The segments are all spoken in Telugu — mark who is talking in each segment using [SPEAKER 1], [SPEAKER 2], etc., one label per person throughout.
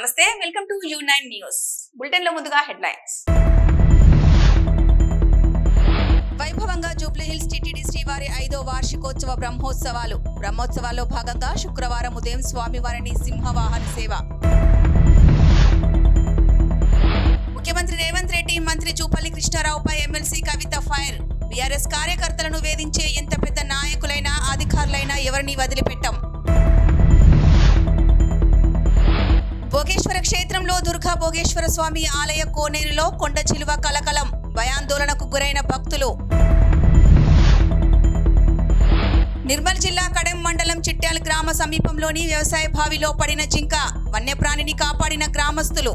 [SPEAKER 1] నమస్తే welcome to U nine news బులెటిన్లో ముందుగా హెడ్లైన్స్ వైభవంగా జూబ్లీహిల్స్ టిటిడి శ్రీవారి ఐదో వార్షికోత్సవ బ్రహ్మోత్సవాలు. బ్రహ్మోత్సవాల్లో భాగంగా శుక్రవారం ఉదయం స్వామివారిని సింహవాహన సేవ. ముఖ్యమంత్రి రేవంత్ రెడ్డి మంత్రి జూపల్లి కృష్ణారావుపై ఎమ్మెల్సీ కవిత ఫైర్. బీఆర్ఎస్ కార్యకర్తలను వేధించే ఎంత పెద్ద నాయకులైనా అధికారులైనా ఎవరిని వదిలిపెట్టాం? భోగేశ్వర క్షేత్రంలో దుర్గా భోగేశ్వర స్వామి ఆలయ కోనేరులో కొండ చిలువ కలకలం భయాందోళనకు గురైన భక్తులు. నిర్మల్ జిల్లా కడెం మండలం చిట్యాల గ్రామ సమీపంలోని వ్యవసాయ బావిలో పడిన జింక వన్యప్రాణిని కాపాడిన గ్రామస్తులు.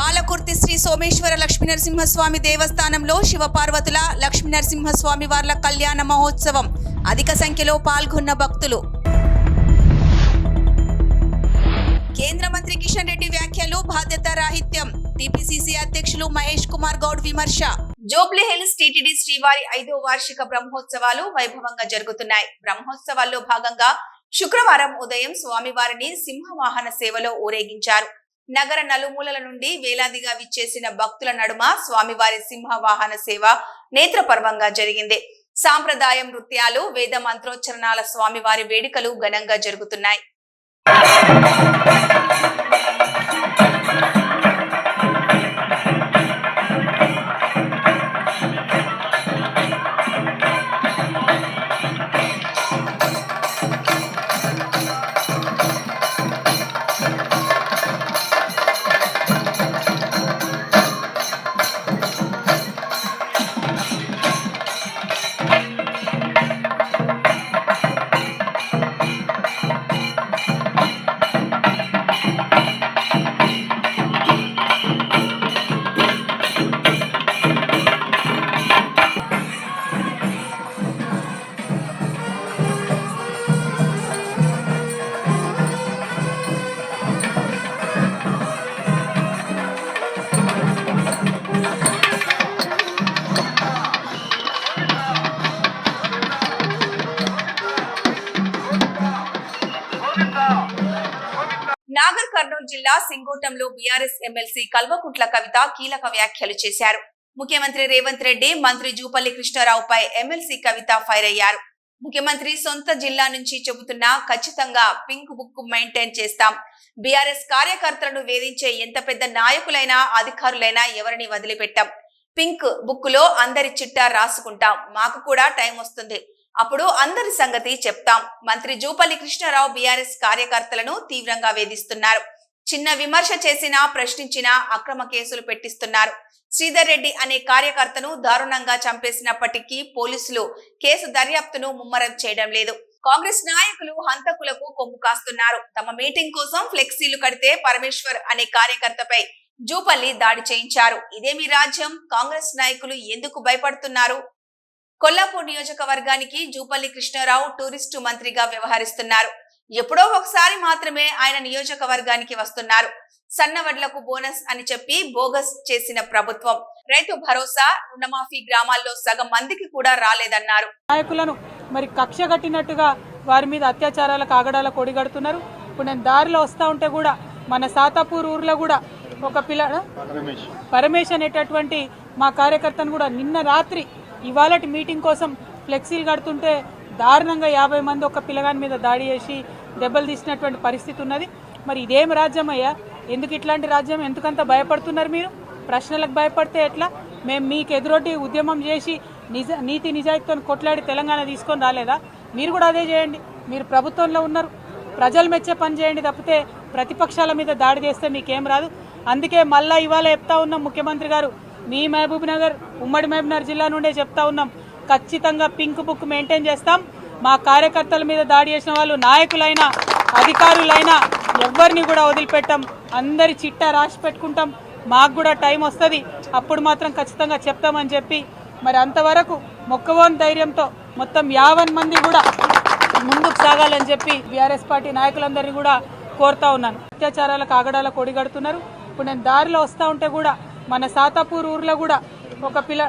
[SPEAKER 1] పాలకుర్తి శ్రీ సోమేశ్వర లక్ష్మీనరసింహస్వామి దేవస్థానంలో శివపార్వతుల లక్ష్మీనరసింహస్వామి వార్ల కళ్యాణ మహోత్సవం అధిక సంఖ్యలో పాల్గొన్న భక్తులు. కేంద్ర మంత్రి కిషన్ రెడ్డి వ్యాఖ్యలు బాధ్యత రాహిత్యం. టిపిసిసి అధ్యక్షులు మహేష్ కుమార్ గౌడ్ విమర్శ. జోబ్లీ హిల్స్ టిటిడి శ్రీవారి ఐదో వార్షిక బ్రహ్మోత్సవాలు వైభవంగా జరుగుతున్నాయి. బ్రహ్మోత్సవాల్లో భాగంగా శుక్రవారం ఉదయం స్వామివారిని సింహవాహన సేవలో ఊరేగించారు. నగర నలుమూలల నుండి వేలాదిగా విచ్చేసిన భక్తుల నడుమ స్వామివారి సింహవాహన సేవ నేత్రపర్వంగా జరిగింది. సాంప్రదాయ నృత్యాలు వేద మంత్రోచ్చరణాల స్వామివారి వేడుకలు ఘనంగా జరుగుతున్నాయి. Thank you. కర్నూలు జిల్లా సింగోటంలో బీఆర్ఎస్ ఎమ్మెల్సీ కల్వకుంట్ల కవిత కీలక వ్యాఖ్యలు చేశారు. ముఖ్యమంత్రి రేవంత్ రెడ్డి మంత్రి జూపల్లి కృష్ణారావుపై ఎమ్మెల్సీ కవిత ఫైర్ అయ్యారు. ముఖ్యమంత్రి సొంత జిల్లా నుంచి చెబుతున్నా ఖచ్చితంగా పింక్ బుక్ మెయింటైన్ చేస్తాం. బీఆర్ఎస్ కార్యకర్తలను వేధించే ఎంత పెద్ద నాయకులైనా అధికారులైనా ఎవరిని వదిలిపెట్టాం. పింక్ బుక్లో అందరి చిట్టా రాసుకుంటాం. మాకు కూడా టైం వస్తుంది. అప్పుడు అందరి సంగతి చెప్తాం. మంత్రి జూపల్లి కృష్ణారావు బీఆర్ఎస్ కార్యకర్తలను తీవ్రంగా వేధిస్తున్నారు. చిన్న విమర్శ చేసినా ప్రశ్నించినా అక్రమ కేసులు పెట్టిస్తున్నారు. శ్రీధర్ రెడ్డి అనే కార్యకర్తను దారుణంగా చంపేసినప్పటికీ పోలీసులు కేసు దర్యాప్తును ముమ్మరం చేయడం లేదు. కాంగ్రెస్ నాయకులు హంతకులకు కొమ్ము కాస్తున్నారు. తమ మీటింగ్ కోసం ఫ్లెక్సీలు కడితే పరమేశ్వర్ అనే కార్యకర్తపై జూపల్లి దాడి చేయించారు. ఇదేమి రాజ్యం? కాంగ్రెస్ నాయకులు ఎందుకు భయపడుతున్నారు? కొల్లాపూర్ నియోజకవర్గానికి జూపల్లి కృష్ణారావు టూరిస్టు మంత్రిగా వ్యవహరిస్తున్నారు. ఎప్పుడో ఒకసారి మాత్రమే ఆయన నియోజకవర్గానికి వస్తున్నారు. సన్నవడ్లకు బోనస్ అని చెప్పి బోగస్ చేసిన ప్రభుత్వం. రైతు భరోసా రుణమాఫీ గ్రామాల్లో సగం మందికి కూడా రాలేదన్నారు.
[SPEAKER 2] నాయకులను మరి కక్ష కట్టినట్టుగా వారి మీద అత్యాచారాలకు ఆగడాల కొడిగడుతున్నారు ఇప్పుడు నేను దారిలో వస్తూ ఉంటే కూడా మన సాతాపూర్ ఊర్లో కూడా ఒక పిల్ల పరమేష్ అనేటటువంటి మా కార్యకర్తను కూడా నిన్న రాత్రి ఇవాళటి మీటింగ్ కోసం ఫ్లెక్సీలు కడుతుంటే దారుణంగా యాభై మంది ఒక పిల్లగాని మీద దాడి చేసి దెబ్బలు తీసినటువంటి పరిస్థితి ఉన్నది. మరి ఇదేం రాజ్యమయ్యా? ఎందుకు ఇట్లాంటి రాజ్యం? ఎందుకంత భయపడుతున్నారు మీరు? ప్రశ్నలకు భయపడితే ఎట్లా? మేము మీకు ఎదురొడ్డి ఉద్యమం చేసి నిజ నీతి నిజాయితీతో కొట్లాడి తెలంగాణ తీసుకొని రాలేదా? మీరు కూడా అదే చేయండి. మీరు ప్రభుత్వంలో ఉన్నారు. ప్రజలు మెచ్చే పని చేయండి తప్పితే ప్రతిపక్షాల మీద దాడి చేస్తే మీకేం రాదు. అందుకే మళ్ళా ఇవాళ చెప్తా ఉన్నాం ముఖ్యమంత్రి గారు మీ మహబూబ్ నగర్ ఉమ్మడి మహబూబ్ జిల్లా నుండే చెప్తా ఉన్నాం. ఖచ్చితంగా పింక్ బుక్ మెయింటైన్ చేస్తాం. మా కార్యకర్తల మీద దాడి చేసిన వాళ్ళు నాయకులైనా అధికారులైనా ఎవరిని కూడా వదిలిపెట్టాం. అందరి చిట్టా రాసి పెట్టుకుంటాం. మాకు కూడా టైం వస్తుంది. అప్పుడు మాత్రం ఖచ్చితంగా చెప్తామని చెప్పి మరి అంతవరకు మొక్కవోని ధైర్యంతో మొత్తం యావన్ మంది కూడా ముందుకు సాగాలని చెప్పి బీఆర్ఎస్ పార్టీ నాయకులందరినీ కూడా కోరుతా ఉన్నాను. అత్యాచారాలకు ఆగడాల కొడిగడుతున్నారు. ఇప్పుడు నేను దారిలో వస్తూ ఉంటే కూడా మన సాతాపూర్ ఊర్లో కూడా ఒక పిల్ల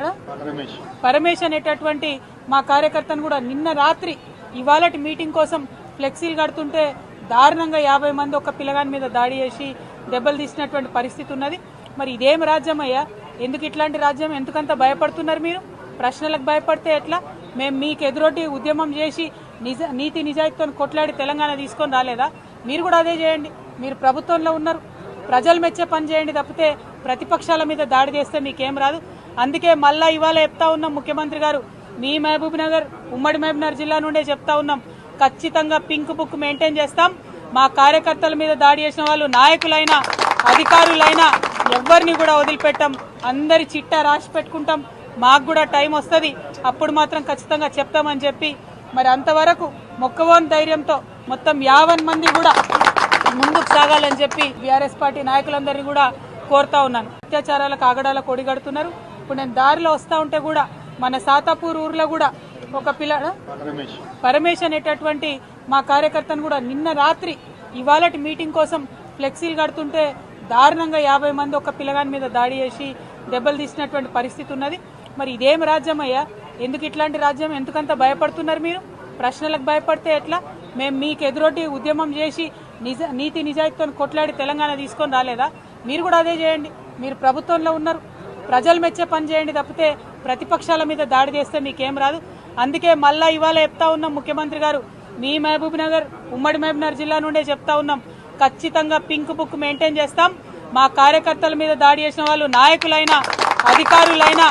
[SPEAKER 2] పరమేష్ అనేటటువంటి మా కార్యకర్తను కూడా నిన్న రాత్రి ఇవాళటి మీటింగ్ కోసం ఫ్లెక్సీలు కడుతుంటే దారుణంగా యాభై మంది ఒక పిల్లగాని మీద దాడి చేసి దెబ్బలు తీసినటువంటి పరిస్థితి ఉన్నది. మరి ఇదేం రాజ్యం అయ్యా ఎందుకు ఇట్లాంటి రాజ్యం? ఎందుకంత భయపడుతున్నారు మీరు? ప్రశ్నలకు భయపడితే ఎట్లా? మేము మీకు ఎదురొడ్డి ఉద్యమం చేసి నిజ నీతి నిజాయితీతో కొట్లాడి తెలంగాణ తీసుకొని రాలేదా? మీరు కూడా అదే చేయండి. మీరు ప్రభుత్వంలో ఉన్నారు. ప్రజలు మెచ్చే పని చేయండి తప్పితే ప్రతిపక్షాల మీద దాడి చేస్తే మీకేం రాదు. అందుకే మళ్ళా ఇవాళ చెప్తా ఉన్నాం ముఖ్యమంత్రి గారు. మీ మహబూబ్ నగర్ ఉమ్మడి మహబూబ్నగర్ జిల్లా నుండే చెప్తా ఉన్నాం. ఖచ్చితంగా పింక్ బుక్ మెయింటైన్ చేస్తాం. మా కార్యకర్తల మీద దాడి చేసిన వాళ్ళు నాయకులైనా అధికారులైనా ఎవరిని కూడా వదిలిపెట్టాం. అందరి చిట్టా రాసి పెట్టుకుంటాం. మాకు కూడా టైం వస్తుంది. అప్పుడు మాత్రం ఖచ్చితంగా చెప్తామని చెప్పి మరి అంతవరకు మొక్కవోని ధైర్యంతో మొత్తం యావన్ మంది కూడా ముందుకు సాగాలని చెప్పి బీఆర్ఎస్ పార్టీ నాయకులందరినీ కూడా కోరుతా ఉన్నాను. అత్యాచారాలకు ఆగడాల కొడిగడుతున్నారు ఇప్పుడు నేను దారిలో వస్తా ఉంటే కూడా మన సాతాపూర్ ఊర్లో కూడా ఒక పిల్ల పరమేష్ అనేటటువంటి మా కార్యకర్తను కూడా నిన్న రాత్రి ఇవాళటి మీటింగ్ కోసం ఫ్లెక్సీలు కడుతుంటే దారుణంగా యాభై మంది ఒక పిల్లగాని మీద దాడి చేసి దెబ్బలు తీసినటువంటి పరిస్థితి ఉన్నది. మరి ఇదేం రాజ్యం అయ్యా ఎందుకు ఇట్లాంటి రాజ్యం? ఎందుకంత భయపడుతున్నారు మీరు? ప్రశ్నలకు భయపడితే ఎట్లా? మేము మీకు ఎదురొడ్డి ఉద్యమం చేసి నిజ నీతి నిజాయితీతో కొట్లాడి తెలంగాణ తీసుకొని రాలేదా? మీరు కూడా అదే చేయండి. మీరు ప్రభుత్వంలో ఉన్నారు. ప్రజలు మెచ్చే పని చేయండి తప్పితే ప్రతిపక్షాల మీద దాడి చేస్తే మీకేం రాదు. అందుకే మళ్ళా ఇవాళ చెప్తా ఉన్నాం ముఖ్యమంత్రి గారు. మీ మహబూబ్ నగర్ ఉమ్మడి మహబూబ్నగర్ జిల్లా నుండే చెప్తా ఉన్నాం. ఖచ్చితంగా పింక్ బుక్ మెయింటైన్ చేస్తాం. మా కార్యకర్తల మీద దాడి చేసిన వాళ్ళు నాయకులైనా అధికారులైనా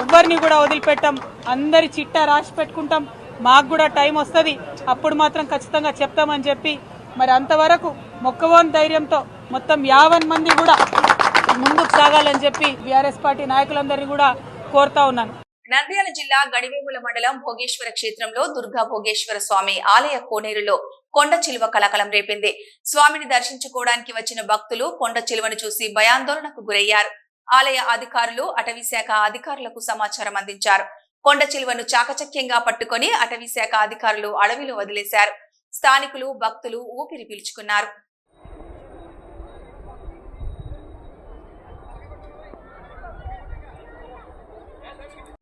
[SPEAKER 2] ఎవరిని కూడా వదిలిపెట్టాం. అందరి చిట్టా రాసి పెట్టుకుంటాం. మాకు కూడా టైం వస్తుంది. అప్పుడు మాత్రం ఖచ్చితంగా చెప్తామని చెప్పి మరి అంతవరకు మొక్కవోని ధైర్యంతో మొత్తం యావన్ మంది కూడా ముందుకు సాగాలని చెప్పి బీఆర్ఎస్ పార్టీ నాయకులందరినీ కూడా కోరుతా ఉన్నాను.
[SPEAKER 1] నంద్యాల జిల్లా గడివేముల మండలం భోగేశ్వర క్షేత్రంలో దుర్గా భోగేశ్వర స్వామి ఆలయ కోనేరులో కొండ చిలువ కలకలం రేపింది. స్వామిని దర్శించుకోవడానికి వచ్చిన భక్తులు కొండ చిలువను చూసి భయాందోళనకు గురయ్యారు. ఆలయ అధికారులు అటవీ శాఖ అధికారులకు సమాచారం అందించారు. కొండ చిలువను చాకచక్యంగా పట్టుకొని అటవీ శాఖ అధికారులు అడవిలో వదిలేశారు. స్థానికులు భక్తులు ఊపిరి పీల్చుకున్నారు.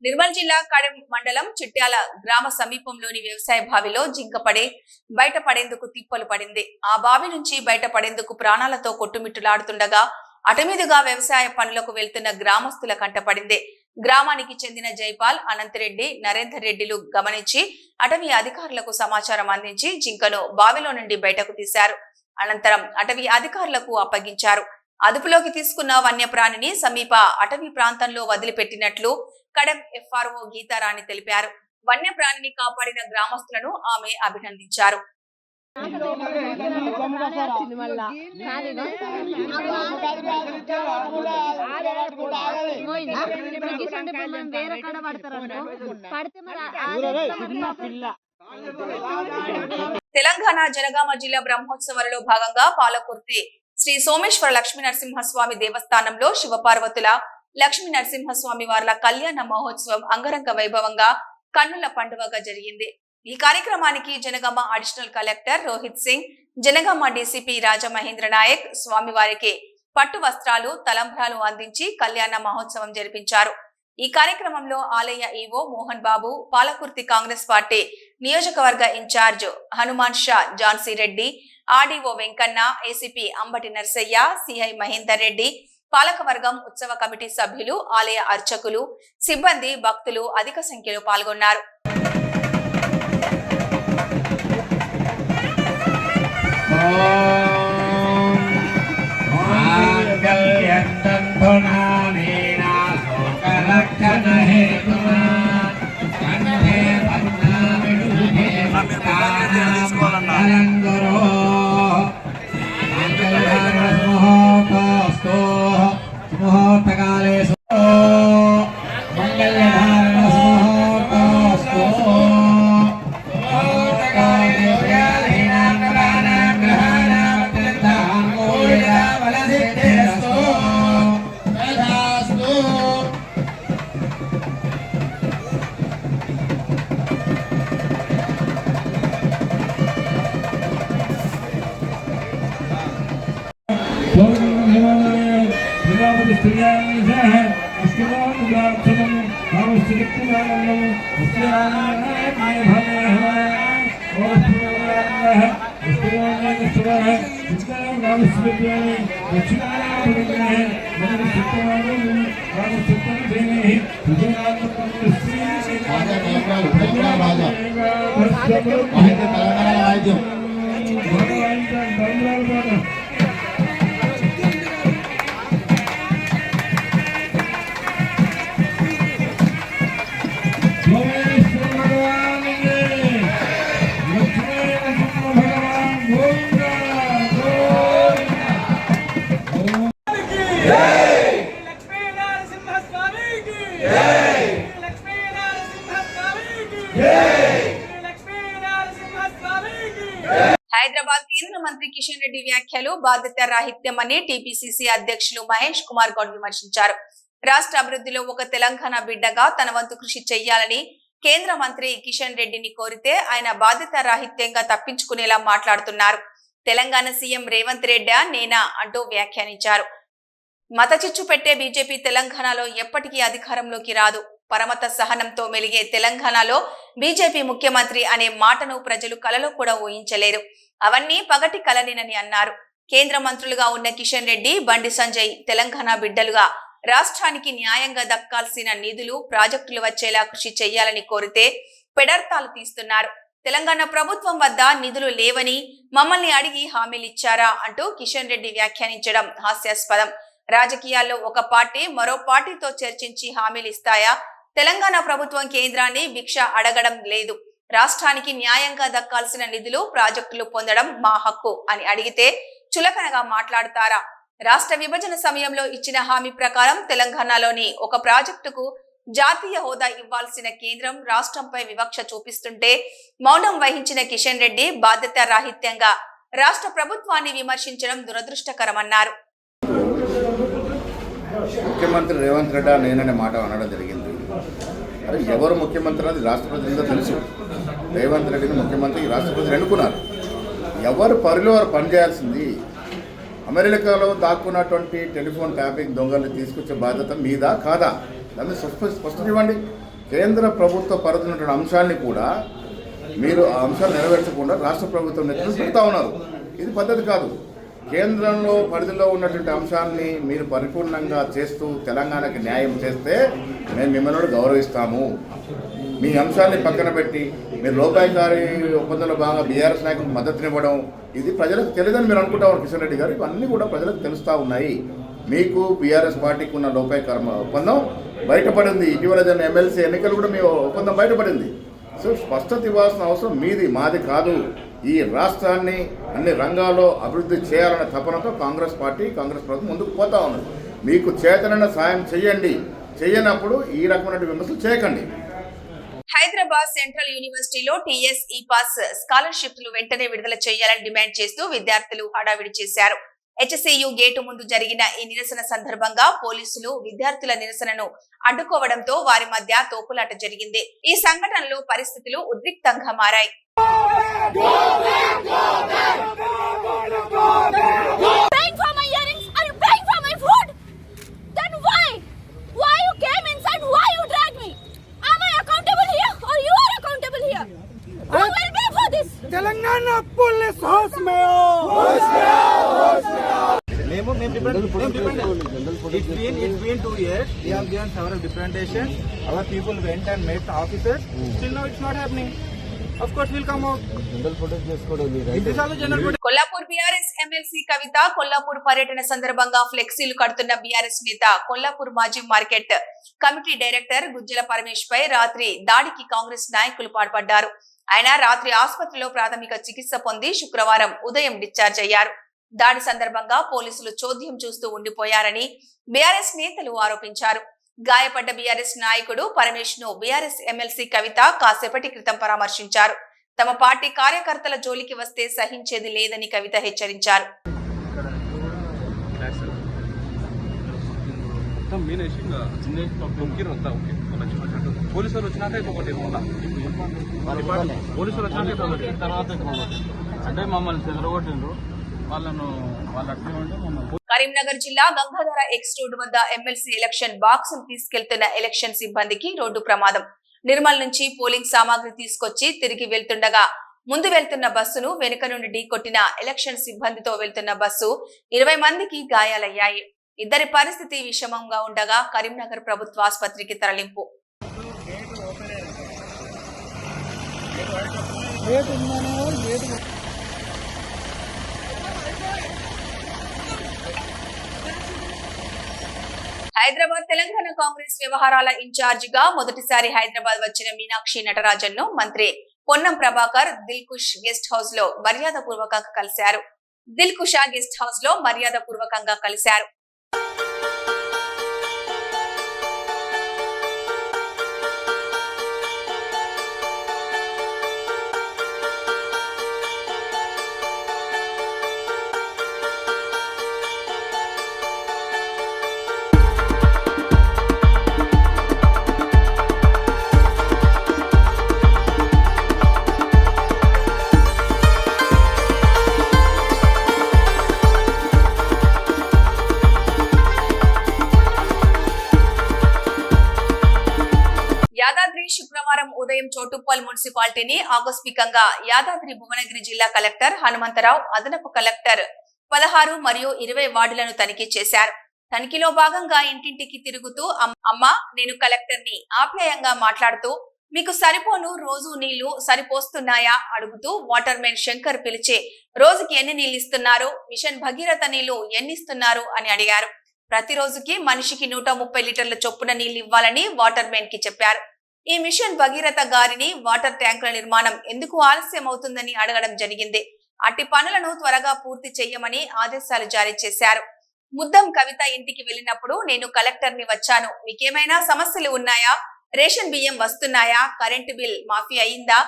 [SPEAKER 1] నిర్మల్ జిల్లా కడెం మండలం చిట్యాల గ్రామ సమీపంలోని వ్యవసాయ బావిలో జింకపడే బయటపడేందుకు తిప్పలు పడింది. ఆ బావి నుంచి బయటపడేందుకు ప్రాణాలతో కొట్టుమిట్టులాడుతుండగా అటమీదుగా వ్యవసాయ పనులకు వెళ్తున్న గ్రామస్తుల కంటపడింది గ్రామానికి చెందిన జైపాల్ అనంతరెడ్డి నరేందర్ రెడ్డిలు గమనించి అటవీ అధికారులకు సమాచారం అందించి జింకను బావిలో నుండి బయటకు తీశారు. అనంతరం అటవీ అధికారులకు అప్పగించారు. అదుపులోకి తీసుకున్న వన్యప్రాణిని సమీప అటవీ ప్రాంతంలో వదిలిపెట్టినట్లు కడెం ఎఫ్ఆర్ఓ గీతారాణి తెలిపారు. వన్యప్రాణిని కాపాడిన గ్రామస్తులను ఆమె అభినందించారు.
[SPEAKER 3] వేరే పడితే మరి
[SPEAKER 1] తెలంగాణ జనగామ జిల్లా బ్రహ్మోత్సవాలలో భాగంగా పాలకుర్తి శ్రీ సోమేశ్వర లక్ష్మీ నరసింహస్వామి దేవస్థానంలో శివపార్వతుల లక్ష్మీ నరసింహస్వామి వార్ల కళ్యాణ మహోత్సవం అంగరంగ వైభవంగా కన్నుల పండుగగా జరిగింది. ఈ కార్యక్రమానికి Janagama additional collector Rohit Singh Janagama DCP Rajamahendra Nayak స్వామివారికి పట్టు వస్త్రాలు తలంబ్రాలు అందించి కళ్యాణ మహోత్సవం జరిపించారు. ఈ కార్యక్రమంలో ఆలయ ఈవో మోహన్ బాబు పాలకుర్తి కాంగ్రెస్ పార్టీ నియోజకవర్గ incharge Hanuman Shah Jhansi Reddy RDO Venkanna ACP Ambati Narsaiah CI Mahender Reddy పాలకవర్గం ఉత్సవ కమిటీ సభ్యులు ఆలయ అర్చకులు సిబ్బంది భక్తులు అధిక సంఖ్యలో పాల్గొన్నారు. తీసుకోవాలన్నా రెడ్డి బాధ్యత రాహిత్యమని టీపీసీసీ అధ్యక్షులు మహేష్ కుమార్ గౌడ్ విమర్శించారు. రాష్ట్ర అభివృద్ధిలో ఒక తెలంగాణ బిడ్డగా తన వంతు కృషి చేయాలని కేంద్ర మంత్రి కిషన్ రెడ్డిని కోరితే ఆయన బాధ్యత రాహిత్యంగా తప్పించుకునేలా మాట్లాడుతున్నారు. తెలంగాణ సీఎం రేవంత్ రెడ్డా నేనా అంటూ వ్యాఖ్యానించారు. మత చిచ్చు పెట్టే బీజేపీ తెలంగాణలో ఎప్పటికీ అధికారంలోకి రాదు. పరమత సహనంతో మెలిగే తెలంగాణలో బీజేపీ ముఖ్యమంత్రి అనే మాటను ప్రజలు కలలో కూడా ఊహించలేరు. అవన్నీ పగటి కలనేనని అన్నారు. కేంద్ర మంత్రులుగా ఉన్న కిషన్ రెడ్డి బండి సంజయ్ తెలంగాణ బిడ్డలుగా రాష్ట్రానికి న్యాయంగా దక్కాల్సిన నిధులు ప్రాజెక్టులు వచ్చేలా కృషి చేయాలని కోరితే పెడర్తాలు తీస్తున్నారు. తెలంగాణ ప్రభుత్వం వద్ద నిధులు లేవని మమ్మల్ని అడిగి హామీలిచ్చారా అంటూ కిషన్ రెడ్డి వ్యాఖ్యానించడం హాస్యాస్పదం. రాజకీయాల్లో ఒక పార్టీ మరో పార్టీతో చర్చించి హామీలు ఇస్తాయా? తెలంగాణ ప్రభుత్వం కేంద్రాన్ని భిక్ష అడగడం లేదు. రాష్ట్రానికి న్యాయంగా దక్కాల్సిన నిధులు ప్రాజెక్టులు పొందడం మా హక్కు అని అడిగితే చులకనగా మాట్లాడతారా? రాష్ట్ర విభజన సమయంలో ఇచ్చిన హామీ ప్రకారం తెలంగాణలోని ఒక ప్రాజెక్టుకు జాతీయ హోదా ఇవ్వాల్సిన కేంద్రం రాష్ట్రంపై వివక్ష చూపిస్తుంటే మౌనం వహించిన కిషన్ రెడ్డి బాధ్యత రాహిత్యంగా రాష్ట్ర ప్రభుత్వాన్ని విమర్శించడం దురదృష్టకరమన్నారు.
[SPEAKER 4] ముఖ్యమంత్రి రేవంత్ రెడ్డి నేననే మాట అనడం జరిగింది. అరే ఎవరు ముఖ్యమంత్రి అది రాష్ట్రపతి తెలుసు? రేవంత్ రెడ్డిని ముఖ్యమంత్రి రాష్ట్రపతి రాష్ట్ర ఎన్నుకున్నారు? ఎవరు పరిలో వారు పనిచేయాల్సింది అమెరికాలో దాక్కున్నటువంటి టెలిఫోన్ ట్యాపింగ్ దొంగలు తీసుకొచ్చే బాధ్యత మీదా కాదా? దాన్ని స్పష్టం ఇవ్వండి కేంద్ర ప్రభుత్వ పరిధినటువంటి అంశాన్ని కూడా మీరు ఆ అంశాలు నెరవేర్చకుండా రాష్ట్ర ప్రభుత్వం నెత్తులు పెడతా ఉన్నారు. ఇది పద్ధతి కాదు. కేంద్రంలో పరిధిలో ఉన్నటువంటి అంశాన్ని మీరు పరిపూర్ణంగా చేస్తూ తెలంగాణకి న్యాయం చేస్తే మేము మిమ్మల్ని గౌరవిస్తాము. మీ అంశాన్ని పక్కన పెట్టి మీరు లోపాయికారి ఒప్పందంలో భాగంగా బీఆర్ఎస్ నాయకులకు మద్దతునివ్వడం ఇది ప్రజలకు తెలియదని మీరు అనుకుంటా ఉన్నారు కిషన్ రెడ్డి గారు. ఇవన్నీ కూడా ప్రజలకు తెలుస్తూ ఉన్నాయి. మీకు బీఆర్ఎస్ పార్టీకి ఉన్న లోపాయికార ఒప్పందం బయటపడింది. ఇటీవల జరిగిన ఎమ్మెల్సీ ఎన్నికలు కూడా మీ ఒప్పందం బయటపడింది. సో స్పష్టత ఇవ్వాల్సిన అవసరం మీది మాది కాదు. ఈ రాష్ట్రాన్ని అన్ని రంగాల్లో అభివృద్ధి చేయాలనే తపనతో కాంగ్రెస్ పార్టీ కాంగ్రెస్ ప్రభుత్వం ముందుకు పోతా ఉన్నది. మీకు చేతనైన సాయం చేయండి చేయనప్పుడు ఈ రకమైన విమర్శలు చేయకండి.
[SPEAKER 1] హైదరాబాద్ సెంట్రల్ యూనివర్సిటీలో టీఎస్ ఈ పాస్ స్కాలర్షిప్లు వెంటనే విడుదల చేయాలని డిమాండ్ చేస్తూ విద్యార్థులు హడావిడి చేశారు. హెచ్సియు గేటు ముందు జరిగిన ఈ నిరసన సందర్భంగా పోలీసులు విద్యార్థుల నిరసనను అడ్డుకోవడంతో వారి మధ్య తోపులాట జరిగింది. ఈ సంఘటనలో పరిస్థితులు ఉద్రిక్తంగా మారాయి.
[SPEAKER 5] Several representation. Our people went and met the officers. Still now it's not happening. Of course we'll come out. It is also general protest.
[SPEAKER 1] Kollapur BRS MLC Kavitha Kollapur పర్యటన సందర్భంగా ఫ్లెక్సీలు కడుతున్న బీఆర్ఎస్ నేత కొల్లాపూర్ మాజీ market committee director Gujjala Paramesh పై రాత్రి దాడికి కాంగ్రెస్ నాయకులు పాల్పడ్డారు ఆయన రాత్రి ఆసుపత్రిలో ప్రాథమిక చికిత్స పొంది శుక్రవారం ఉదయం డిశ్చార్జ్ అయ్యారు. దాడి సందర్భంగా పోలీసులు చోద్యం చూస్తూ ఉండిపోయారని బీఆర్ఎస్ నేతలు ఆరోపించారు. గాయపడ్డ బీఆర్ఎస్ నాయకుడు పరమేష్ను బీఆర్ఎస్ ఎమ్మెల్సీ కవిత కాసేపటి క్రితం పరామర్శించారు. తమ పార్టీ కార్యకర్తల జోలికి వస్తే సహించేది లేదని కవిత హెచ్చరించారు.
[SPEAKER 6] పోలీసులు వచ్చినాక ఇంకొకటి మళ్ళా పోలీసు వాళ్ళు వచ్చినాక ఇంకొకటి తర్వాత అంటే మమ్మల్ని చెదరగొట్టిండ్రు. వాళ్ళను ఉంటే మమ్మల్ని
[SPEAKER 1] కరీంనగర్ జిల్లా గంగాధర ఎక్స్ రోడ్డు వద్ద ఎమ్మెల్సీ ఎలక్షన్ బాక్స్ తీసుకెళ్తున్న ఎలక్షన్ సిబ్బందికి రోడ్డు ప్రమాదం. నిర్మల్ నుంచి పోలింగ్ సామాగ్రి తీసుకొచ్చి తిరిగి వెళ్తుండగా ముందు వెళ్తున్న బస్సును వెనుక నుండి ఢీకొట్టిన ఎలక్షన్ సిబ్బందితో వెళ్తున్న బస్సు ఇరవై మందికి గాయాలయ్యాయి. ఇద్దరి పరిస్థితి విషమంగా ఉండగా కరీంనగర్ ప్రభుత్వ ఆసుపత్రికి హైదరాబాద్ తెలంగాణ కాంగ్రెస్ వ్యవహారాల ఇన్ఛార్జ్గా మొదటిసారి హైదరాబాద్ వచ్చిన మీనాక్షి నటరాజన్ను మంత్రి పొన్నం ప్రభాకర్ దిల్ కుష్ గెస్ట్ హౌస్లో మర్యాద పూర్వకంగా కలిశారు. దిల్ కుషా గెస్ట్ హౌస్లో మర్యాద పూర్వకంగా కలిశారు. చోటుప్పల్ మున్సిపాలిటీని ఆకస్మికంగా యాదాద్రి భువనగిరి జిల్లా కలెక్టర్ హనుమంతరావు అదనపు కలెక్టర్ పదహారు మరియు ఇరవై వార్డులను తనిఖీ చేశారు. తనిఖీలో భాగంగా ఇంటింటికి తిరుగుతూ అమ్మ అమ్మా నేను కలెక్టర్ని ఆప్యాయంగా మాట్లాడుతూ మీకు సరిపోను రోజు నీళ్ళు సరిపోస్తున్నాయా? అడుగుతూ వాటర్ మెన్ శంకర్ పిలిచి రోజుకి ఎన్ని నీళ్ళు ఇస్తున్నారు మిషన్ భగీరథ నీళ్ళు ఎన్నిస్తున్నారు? అని అడిగారు. ప్రతి రోజుకి మనిషికి నూట ముప్పై లీటర్ల చొప్పున నీళ్ళు ఇవ్వాలని వాటర్ మెన్కి చెప్పారు. ఈ మిషన్ భగీరథ గారిని వాటర్ ట్యాంకుల నిర్మాణం ఎందుకు ఆలస్యం అవుతుందని అడగడం జరిగింది. అట్టి పనులను త్వరగా పూర్తి చేయమని ఆదేశాలు జారీ చేశారు. ముద్దం కవిత ఇంటికి వెళ్ళినప్పుడు నేను కలెక్టర్ని వచ్చాను. మీకేమైనా సమస్యలు ఉన్నాయా? రేషన్ బియ్యం వస్తున్నాయా? కరెంటు బిల్ మాఫీ అయిందా?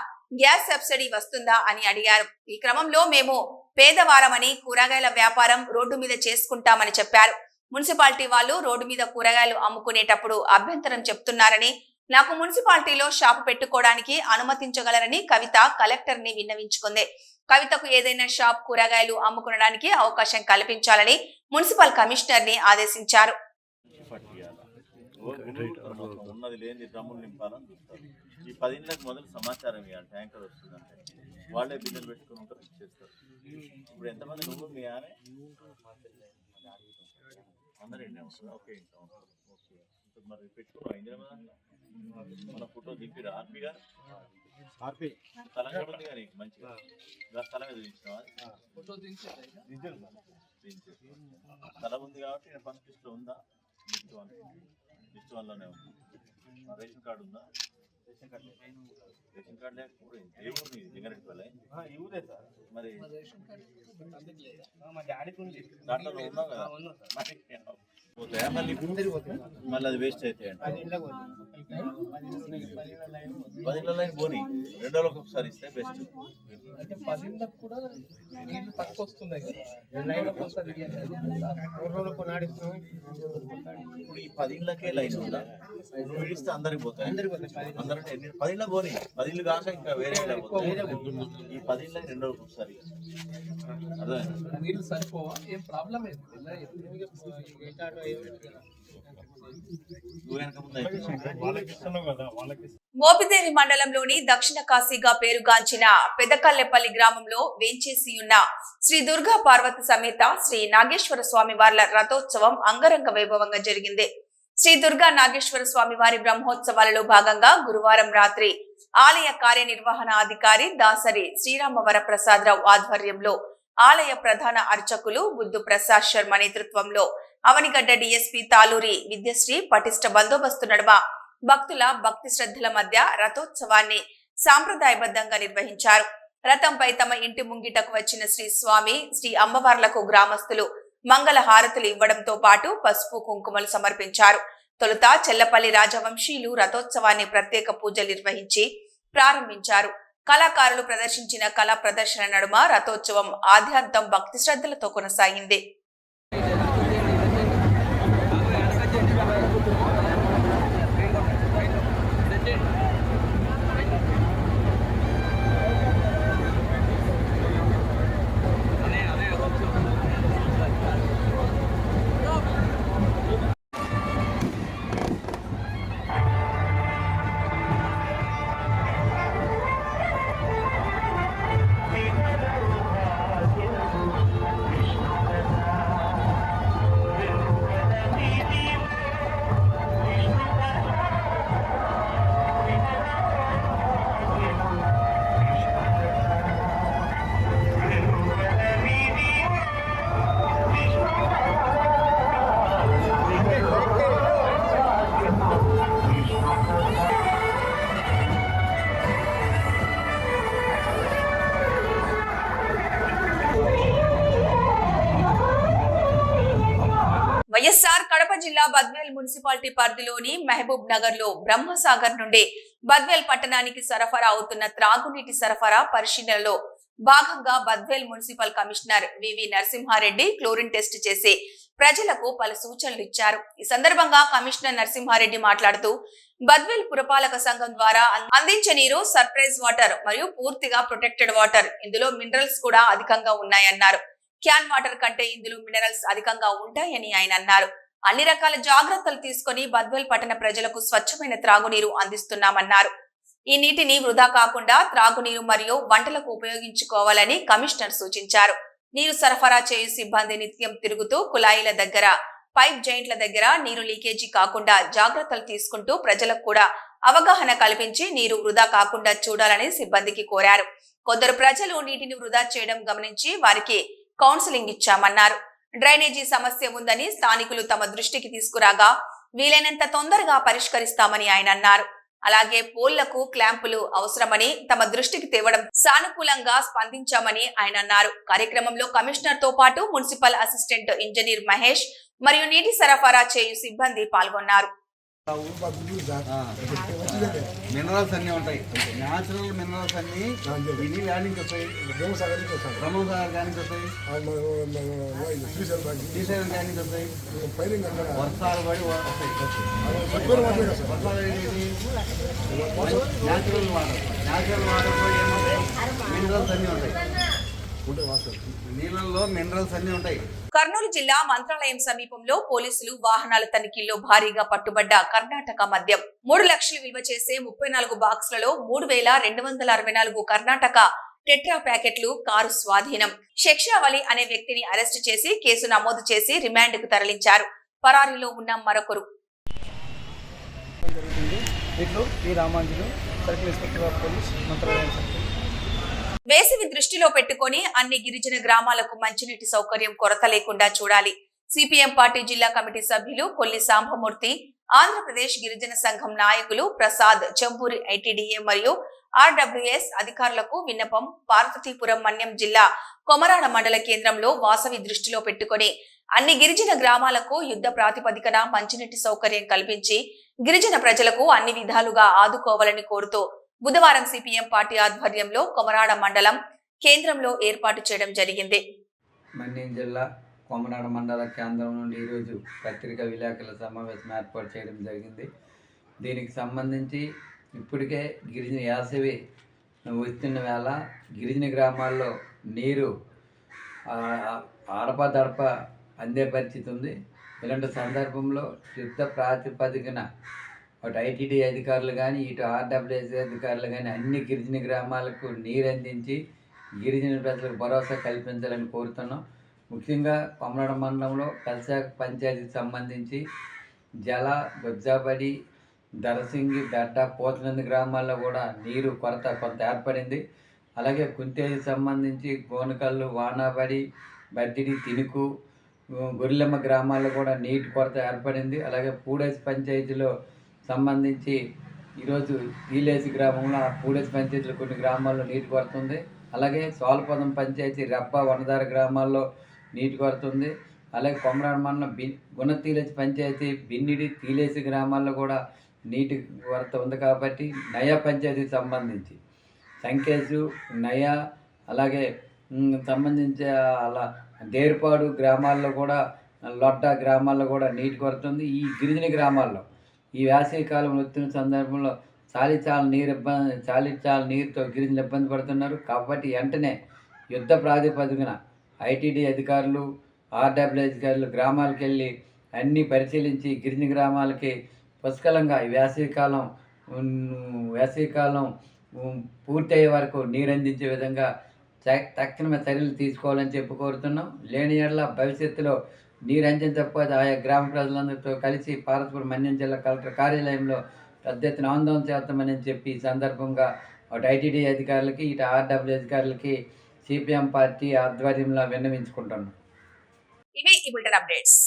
[SPEAKER 1] గ్యాస్ సబ్సిడీ వస్తుందా అని అడిగారు. ఈ క్రమంలో మేము పేదవారమని కూరగాయల వ్యాపారం రోడ్డు మీద చేసుకుంటామని చెప్పారు. మున్సిపాలిటీ వాళ్ళు రోడ్డు మీద కూరగాయలు అమ్ముకునేటప్పుడు అభ్యంతరం చెప్తున్నారని నాకు మున్సిపాలిటీలో షాపు పెట్టుకోవడానికి అనుమతించగలరని కవిత కలెక్టర్ని విన్నవించుకుంది. కవితకు ఏదైనా షాప్ కూరగాయలు అమ్ముకునడానికి అవకాశం కల్పించాలని మున్సిపల్ కమిషనర్ని ఆదేశించారు
[SPEAKER 7] ఉన్నది లేని డ్రమ్ములు నింపాలని చూస్తారు. ఈ పదింట్లకు మొదలు సమాచారం ఇవ్వాలి. ట్యాంకర్ వస్తుందంటే వాళ్ళే బిల్లులు పెట్టుకుని ఉంటారు ఇచ్చేస్తారు. ఇప్పుడు ఎంతమంది నువ్వు మీ ఆమె? అందరూ ఓకే ఇంట్లో ఉంటారు ఓకే ఇప్పుడు మరి మన ఫోటో దింపిరా? ఆర్పి గారు ఆర్పి. స్థలం కూడా ఉంది కానీ మంచిగా. ఇలా స్థలం దించారు. స్థలం ఉంది కాబట్టి నేను ఫస్ట్ లిస్ట్లో ఉందా? List one. లిస్ట్ వన్లోనే ఉంది. రేషన్ కార్డు ఉందా? రేషన్ కార్డు రేషన్ కార్డు లేకపోతే ఏ ఊరు మీది జంగారెడ్డిపల్లె ఈ ఊరే సార్. మరి
[SPEAKER 5] మా డాడీకి ఉంది.
[SPEAKER 7] దాంట్లో ఉన్నావు కదా మరి పోతాయా? మళ్ళీ మళ్ళీ అది వేస్ట్ అవుతాయి అంటే పది నెలలైన పోనీ. రెండు రోజులకు ఒకసారి ఇస్తే బెస్ట్
[SPEAKER 5] అంటే పదింటికి కూడా నీళ్ళు తక్కువ వస్తున్నాయి
[SPEAKER 7] ఇప్పుడు ఈ పదిళ్ళకే లైన్ ఉందా? ఇప్పుడు విడిస్తే అందరికి పోతాయి?
[SPEAKER 5] అందరికి
[SPEAKER 7] ఎన్ని? పదిళ్ళ పోనీ. పదిళ్ళు కాక ఇంకా వేరే. ఈ పదిళ్ళ రెండు రోజులకు ఒకసారి అర్థమైందా?
[SPEAKER 5] నీళ్ళు సరిపోవా? ఏం ప్రాబ్లం ఏంటి
[SPEAKER 1] మోపిదేవి మండలంలోని దక్షిణ కాశీగా పేరుగాంచిన పెదకల్లెపల్లి గ్రామంలో వేంచేసి ఉన్న శ్రీ దుర్గా పార్వతి సమేత శ్రీ నాగేశ్వర స్వామి వార్ల రథోత్సవం అంగరంగ వైభవంగా జరిగింది. శ్రీ దుర్గా నాగేశ్వర స్వామి వారి బ్రహ్మోత్సవాలలో భాగంగా గురువారం రాత్రి ఆలయ కార్యనిర్వహణ అధికారి దాసరి శ్రీరామ వరప్రసాదరావు ఆధ్వర్యంలో ఆలయ ప్రధాన అర్చకులు బుద్ధు ప్రసాద్ శర్మ నేతృత్వంలో అవనిగడ్డ డిఎస్పి తాలూరి విద్యశ్రీ పటిష్ట బందోబస్తు నడుమ. భక్తుల భక్తి శ్రద్ధల మధ్య రథోత్సవాన్ని సాంప్రదాయబద్ధంగా నిర్వహించారు. రథంపై తమ ఇంటి ముంగిటకు వచ్చిన శ్రీ స్వామి శ్రీ అమ్మవార్లకు గ్రామస్తులు మంగళ హారతులు ఇవ్వడంతో పాటు పసుపు కుంకుమలు సమర్పించారు. తొలుత చెల్లపల్లి రాజవంశీయులు రథోత్సవాన్ని ప్రత్యేక పూజలు నిర్వహించి ప్రారంభించారు. కళాకారులు ప్రదర్శించిన కళా ప్రదర్శన నడుమ రథోత్సవం ఆద్యాంతం భక్తి శ్రద్ధలతో కొనసాగింది. వైఎస్ఆర్ కడప జిల్లా బద్వేల్ మున్సిపాలిటీ పరిధిలోని మహబూబ్ నగర్లో బ్రహ్మసాగర్ నుండి బద్వేల్ పట్టణానికి సరఫరా అవుతున్న త్రాగునీటి సరఫరా పరిశీలనలో భాగంగా Badvel municipal commissioner VV Narasimhareddy chlorine test చేసి ప్రజలకు పలు సూచనలు ఇచ్చారు. ఈ సందర్భంగా కమిషనర్ నరసింహారెడ్డి మాట్లాడుతూ బద్వేల్ పురపాలక సంఘం ద్వారా అందించే నీరు సర్ప్రైజ్ వాటర్ మరియు పూర్తిగా ప్రొటెక్టెడ్ వాటర్. ఇందులో మినరల్స్ కూడా అధికంగా ఉన్నాయన్నారు. క్యాన్ వాటర్ కంటే ఇందులో మినరల్స్ అధికంగా ఉంటాయని ఆయన అన్నారు. అన్ని రకాల జాగ్రత్తలు తీసుకొని బద్వేల్ పట్టణ ప్రజలకు స్వచ్ఛమైన త్రాగునీరు అందిస్తున్నామన్నారు. ఈ నీటిని వృధా కాకుండా త్రాగునీరు మరియు వంటలకు ఉపయోగించుకోవాలని కమిషనర్ సూచించారు. నీరు సరఫరా చేయు సిబ్బంది నిత్యం తిరుగుతూ కుళాయిల దగ్గర పైప్ జాయింట్ల దగ్గర నీరు లీకేజీ కాకుండా జాగ్రత్తలు తీసుకుంటూ ప్రజలకు కూడా అవగాహన కల్పించి నీరు వృధా కాకుండా చూడాలని సిబ్బందికి కోరారు. కొందరు ప్రజలు నీటిని వృధా చేయడం గమనించి వారికి కౌన్సిలింగ్ ఇచ్చామన్నారు. డ్రైనేజీ సమస్య ఉందని స్థానికులు తమ దృష్టికి తీసుకురాగా వీలైనంత తొందరగా పరిష్కరిస్తామని ఆయన అన్నారు. అలాగే పోల్లకు క్లాంపులు అవసరమని తమ దృష్టికి తేవడం సానుకూలంగా స్పందించామని ఆయన అన్నారు. కార్యక్రమంలో కమిషనర్తో పాటు మున్సిపల్ అసిస్టెంట్ ఇంజనీర్ మహేష్ మరియు నీటి సరఫరా చేయు సిబ్బంది పాల్గొన్నారు.
[SPEAKER 5] మినరల్స్ అన్నీ ఉంటాయి. న్యాచురల్ మినరల్స్ అన్నీ ఇవి యాడ్ నుంచి వస్తాయి. బ్రహ్మసాగర్ గారి నుంచి వస్తాయి శ్రీశైలం గారి నుంచి వస్తాయి. వర్షాలు పడి వస్తాయి. వర్షాలు natural water. Natural water minerals అన్నీ ఉంటాయి.
[SPEAKER 1] కర్నూలు జిల్లా మంత్రాలయం సమీపంలో పోలీసులు వాహనాల తనిఖీల్లో భారీగా పట్టుబడ్డ కర్ణాటక మద్యం. మూడు లక్షలు విలువ చేసే ముప్పై నాలుగు బాక్సులలో మూడు వేల రెండు వందల అరవై నాలుగు కర్ణాటక టెట్రా ప్యాకెట్లు కారు స్వాధీనం. శిక్షావలి అనే వ్యక్తిని అరెస్టు చేసి కేసు నమోదు చేసి రిమాండ్కు తరలించారు. పరారీలో ఉన్న మరొకరు.
[SPEAKER 5] ఇట్లు ఈ Ramanjulu circle inspector of police Mantralayam
[SPEAKER 1] వేసవి దృష్టిలో పెట్టుకొని అన్ని గిరిజన గ్రామాలకు మంచినీటి సౌకర్యం కొరత లేకుండా చూడాలి. సిపిఎం పార్టీ జిల్లా కమిటీ సభ్యులు కొల్లి సాంబమూర్తి ఆంధ్రప్రదేశ్ గిరిజన సంఘం నాయకులు ప్రసాద్ చెంపూరి ఐటీడీఏ మరియు ఆర్డబ్ల్యూఎస్ అధికారులకు విన్నపం పార్వతీపురం మన్యం జిల్లా కొమరాడ మండల కేంద్రంలో వాసవి దృష్టిలో పెట్టుకొని అన్ని గిరిజన గ్రామాలకు యుద్ధ ప్రాతిపదికన మంచినీటి సౌకర్యం కల్పించి గిరిజన ప్రజలకు అన్ని విధాలుగా ఆదుకోవాలని కోరుతూ బుధవారం సిపిఎం పార్టీ ఆధ్వర్యంలో కొమరాడ మండలం కేంద్రంలో ఏర్పాటు చేయడం జరిగింది.
[SPEAKER 8] మన్యం జిల్లా కొమరాడ మండల కేంద్రం నుండి ఈరోజు పత్రికా విలేకరుల సమావేశం ఏర్పాటు చేయడం జరిగింది. దీనికి సంబంధించి ఇప్పటికే గిరిజన యాసవి వస్తున్న వేళ గిరిజన గ్రామాల్లో నీరు ఆడపదడప అందే పరిస్థితి ఉంది. ఇలాంటి సందర్భంలో యుద్ధ ప్రాతిపదికన అటు ఐటీడీ అధికారులు కానీ ఇటు ఆర్డబ్ల్యూఎస్ఏ అధికారులు కానీ అన్ని గిరిజన గ్రామాలకు నీరు అందించి గిరిజన ప్రజలకు భరోసా కల్పించాలని కోరుతున్నాం. ముఖ్యంగా కొమరాడ మండలంలో కల్సాక్ పంచాయతీకి సంబంధించి జల బొజ్జాబడి దరసింగి బెడ్డ పోతనంది గ్రామాల్లో కూడా నీరు కొరత కొంత ఏర్పడింది. అలాగే కుంతేజీ సంబంధించి గోనకల్లు వానాబడి బద్దిడి తినుకు గొర్రెలమ్మ గ్రామాల్లో కూడా నీటి కొరత ఏర్పడింది. అలాగే పూడేసి పంచాయతీలో సంబంధించి ఈరోజు ఈలేసి గ్రామంలో ఆ పూడేసి పంచాయతీలో కొన్ని గ్రామాల్లో నీటి కొరత ఉంది అలాగే సోలపదం పంచాయతీ రెప్ప వనదార గ్రామాల్లో నీటి కొరత ఉంది అలాగే కొమరాడ మండలం బి గుణతీలేసి పంచాయతీ బిన్నిడి తీలేసి గ్రామాల్లో కూడా నీటి కొరత ఉంది కాబట్టి నయా పంచాయతీకి సంబంధించి. సంకేశు నయా అలాగే ఉమ్, సంబంధించి అలా దేర్పాడు గ్రామాల్లో కూడా లొడ్డ గ్రామాల్లో కూడా నీటి కొరత ఉంది. ఈ గిరిజన గ్రామాల్లో ఈ వేసవి కాలం వచ్చిన సందర్భంలో చాలి చాలా నీరు ఇబ్బంది చాలి చాలా నీరుతో గిరిజనులు ఇబ్బంది పడుతున్నారు. కాబట్టి వెంటనే యుద్ధ ప్రాతిపదికన ఐటీడీ అధికారులు ఆర్డబ్ల్యూ అధికారులు గ్రామాలకు వెళ్ళి అన్నీ పరిశీలించి గిరిజన గ్రామాలకి పుష్కలంగా ఈ వేసవికాలం వేసవి వేసవికాలం పూర్తయ్యే వరకు నీరు అందించే విధంగా చ- తక్షణమే చర్యలు తీసుకోవాలని చెప్పి కోరుతున్నాం. లేని ఎడల భవిష్యత్తులో నీరు అందించకపోతే ఆయా గ్రామ ప్రజలందరితో కలిసి పార్వతీపురం మన్యం జిల్లా కలెక్టర్ కార్యాలయంలో పెద్ద ఎత్తున ఆందోళన చేస్తామని చెప్పి ఈ సందర్భంగా అటు ఐటీడీ అధికారులకి ఇటు ఆర్డబ్ల్యూ అధికారులకి సిపిఎం పార్టీ ఆధ్వర్యంలో విన్నవించుకుంటున్నాం.
[SPEAKER 1] ఇవి ఈ బులెటిన్ అప్డేట్స్.